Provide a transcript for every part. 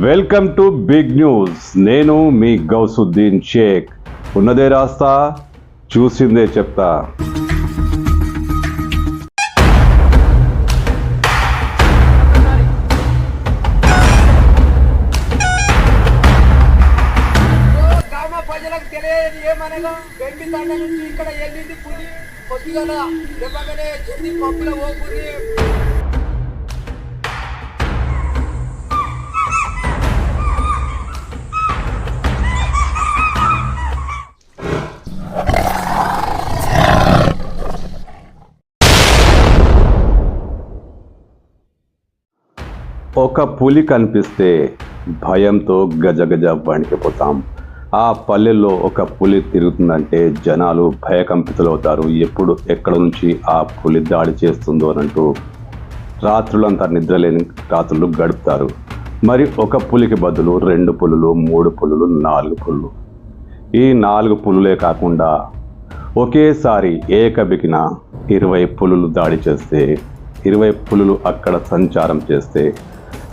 Welcome to big news. నేను మీ గౌసుద్దీన్ షేక్. ఉన్నదే రాస్తా చూసిందే చెప్తా. ఇక్కడ వెళ్ళింది పులి కొద్దిగా దెబ్బగానే చెంది పప్పుల పోకుని ఒక పులి కనిపిస్తే భయంతో గజగజ వణికిపోతాం. ఆ పల్లెల్లో ఒక పులి తిరుగుతుందంటే జనాలు భయకంపితులవుతారు. ఎప్పుడు ఎక్కడ నుంచి ఆ పులి దాడి చేస్తుందో అనంటూ రాత్రులంతా నిద్రలేని రాత్రులు గడుపుతారు. మరి ఒక పులికి బదులు రెండు పులులు మూడు పులులు నాలుగు పులులు. ఈ నాలుగు పులులే కాకుండా ఒకేసారి ఏకబికిన ఇరవై పులులు దాడి చేస్తే ఇరవై పులులు అక్కడ సంచారం చేస్తే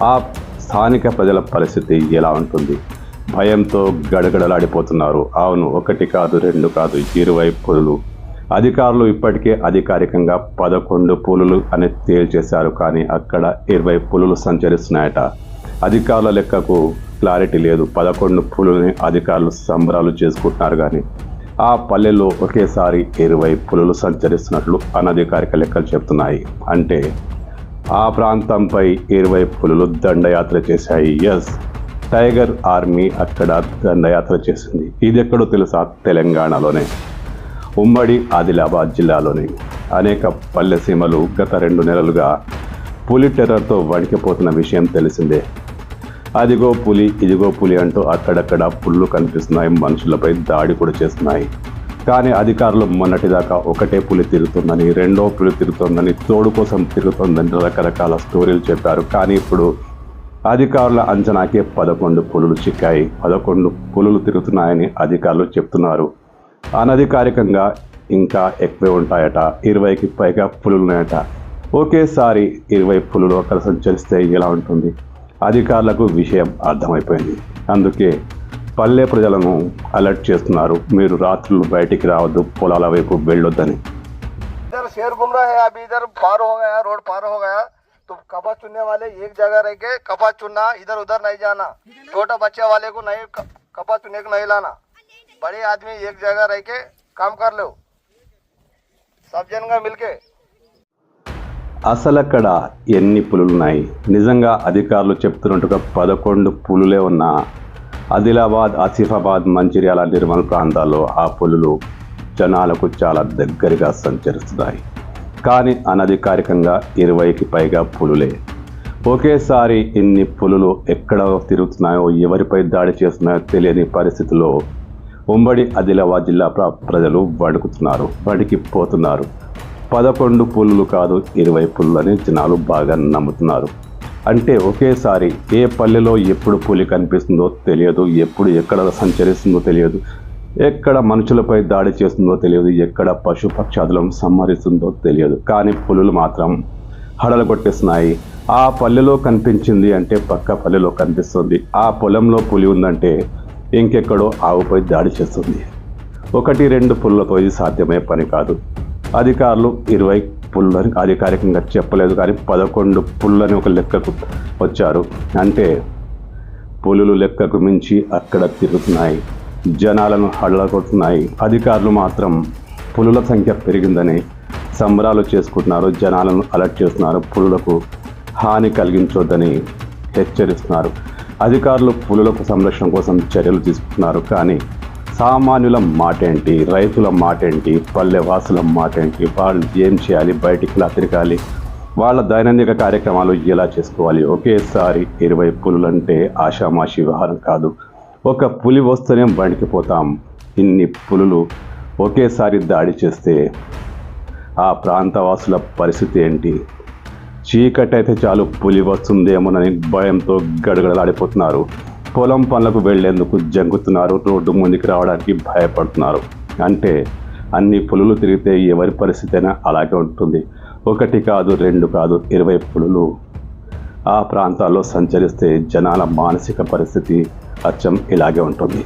ఆ స్థానిక ప్రజల పరిస్థితి ఎలా ఉంటుంది? భయంతో గడగడలాడిపోతున్నారు. అవును ఒకటి కాదు రెండు కాదు ఇరవై పులులు. అధికారులు ఇప్పటికే అధికారికంగా పదకొండు పులులు అని తేల్చేశారు కానీ అక్కడ ఇరవై పులులు సంచరిస్తున్నాయట. అధికారుల లెక్కకు క్లారిటీ లేదు. పదకొండు పులులని అధికారులు సంబరాలు చేసుకుంటున్నారు కానీ ఆ పల్లెల్లో ఒకేసారి ఇరవై పులులు సంచరిస్తున్నట్లు అనధికారిక లెక్కలు చెప్తున్నాయి. అంటే ఆ ప్రాంతంపై ఇరవై పులులు దండయాత్ర చేశాయి. ఎస్ టైగర్ ఆర్మీ అక్కడ దండయాత్ర చేసింది. ఇది ఎక్కడో తెలుసా? తెలంగాణలోనే. ఉమ్మడి ఆదిలాబాద్ జిల్లాలోని. అనేక పల్లె సీమలు గత రెండు నెలలుగా పులి టెర్రర్తో వణికిపోతున్న విషయం తెలిసిందే. అదిగో పులి ఇదిగో పులి అంటూ అక్కడక్కడ పుళ్ళు కనిపిస్తున్నాయి. మనుషులపై దాడి కూడా చేస్తున్నాయి. కానీ అధికారులు మొన్నటిదాకా ఒకటే పులి తిరుగుతుందని రెండో పులి తిరుగుతుందని తోడు కోసం తిరుగుతుందని రకరకాల స్టోరీలు చెప్పారు. కానీ ఇప్పుడు అధికారుల అంచనాకే పదకొండు పులులు చిక్కాయి. పదకొండు పులులు తిరుగుతున్నాయని అధికారులు చెప్తున్నారు. అనధికారికంగా ఇంకా ఎక్కువే ఉంటాయట. ఇరవైకి పైగా పులులున్నాయట. ఒకేసారి ఇరవై పులులు అక్కడ సంచరిస్తే ఎలా ఉంటుంది? అధికారులకు విషయం అర్థమైపోయింది. అందుకే పల్లె ప్రజలను అలర్ట్ చేస్తున్నారు మీరు రాత్రులు బయటికి రావద్దు పొలాల వైపు వెళ్ళొద్దని इधर शेर घूम रहा है अभी इधर पार हो गया रोड पार हो गया तो कपा चुनने वाले एक जगह रह के कपा चुनना इधर उधर नहीं जाना छोटा बच्चे वाले को नहीं क- कपा चुनने को नहीं लाना बड़े आदमी एक जगह रह के काम कर लो सब जन का मिलके అసలక్కడ ఎన్ని పులులున్నాయి నిజంగా అధికారులు చెప్తున్నట్టుగా పదకొండు పులులే ఉన్న ఆదిలాబాద్ ఆసిఫాబాద్ మంచిర్యాల నిర్మల్ ప్రాంతాల్లో ఆ పులులు జనాలకు చాలా దగ్గరగా సంచరిస్తున్నాయి. కానీ అనధికారికంగా ఇరవైకి పైగా పులులే. ఒకేసారి ఇన్ని పులులు ఎక్కడ తిరుగుతున్నాయో ఎవరిపై దాడి చేస్తున్నాయో తెలియని పరిస్థితిలో ఉమ్మడి ఆదిలాబాద్ జిల్లా ప్ర- ప్రజలు వణుకుతున్నారు వణికిపోతున్నారు. పదకొండు పులులు కాదు ఇరవై పులులని జనాలు బాగా నమ్ముతున్నారు. అంటే ఒకేసారి ఏ పల్లెలో ఎప్పుడు పులి కనిపిస్తుందో తెలియదు ఎప్పుడు ఎక్కడ సంచరిస్తుందో తెలియదు ఎక్కడ మనుషులపై దాడి చేస్తుందో తెలియదు ఎక్కడ పశుపక్షాదులను సంహరిస్తుందో తెలియదు. కానీ పులులు మాత్రం హడలు కొట్టేస్తున్నాయి ఆ పల్లెలో కనిపించింది అంటే పక్క పల్లెలో కనిపిస్తుంది. ఆ పొలంలో పులి ఉందంటే ఇంకెక్కడో ఆవుపై దాడి చేస్తుంది. ఒకటి రెండు పుల్లతో ఇది సాధ్యమయ్యే పని కాదు. అధికారులు ఇరవై పుల్లని అధికారికంగా చెప్పలేదు కానీ పదకొండు పుల్లని ఒక లెక్కకు వచ్చారు. అంటే పులులు లెక్కకు మించి అక్కడ తిరుగుతున్నాయి జనాలను హళ్ళగొడుతున్నాయి. అధికారులు మాత్రం పులుల సంఖ్య పెరిగిందని సంబరాలు చేసుకుంటున్నారు జనాలను అలర్ట్ చేస్తున్నారు పులులకు హాని కలిగించొద్దని హెచ్చరిస్తున్నారు. అధికారులు పులులకు సంరక్షణ కోసం చర్యలు తీసుకుంటున్నారు కానీ సామాన్యుల మాట ఏంటి రైతుల మాట ఏంటి పల్లె వాసుల మాట ఏంటి వాళ్ళు ఏం చేయాలి? బయటికి ఎలా తిరగాలి వాళ్ళ దైనందిక కార్యక్రమాలు ఎలా చేసుకోవాలి? ఒకేసారి ఇరవై పులులంటే ఆషామాషి వ్యవహారం కాదు. ఒక పులి వస్తేనే పోతాం. ఇన్ని పులులు ఒకేసారి దాడి చేస్తే ఆ ప్రాంతవాసుల పరిస్థితి ఏంటి? చీకటి అయితే చాలు పులి వస్తుందేమోనని భయంతో గడగడలాడిపోతున్నారు. పొలం పనులకు వెళ్ళేందుకు జంగుతున్నారు రోడ్డు ముందుకు రావడానికి భయపడుతున్నారు. అంటే అన్ని పులులు తిరిగితే ఎవరి పరిస్థితి అయినా అలాగే ఉంటుంది. ఒకటి కాదు రెండు కాదు ఇరవై పులులు. ఆ ప్రాంతాల్లో సంచరిస్తే జనాల మానసిక పరిస్థితి అచ్చం ఇలాగే ఉంటుంది.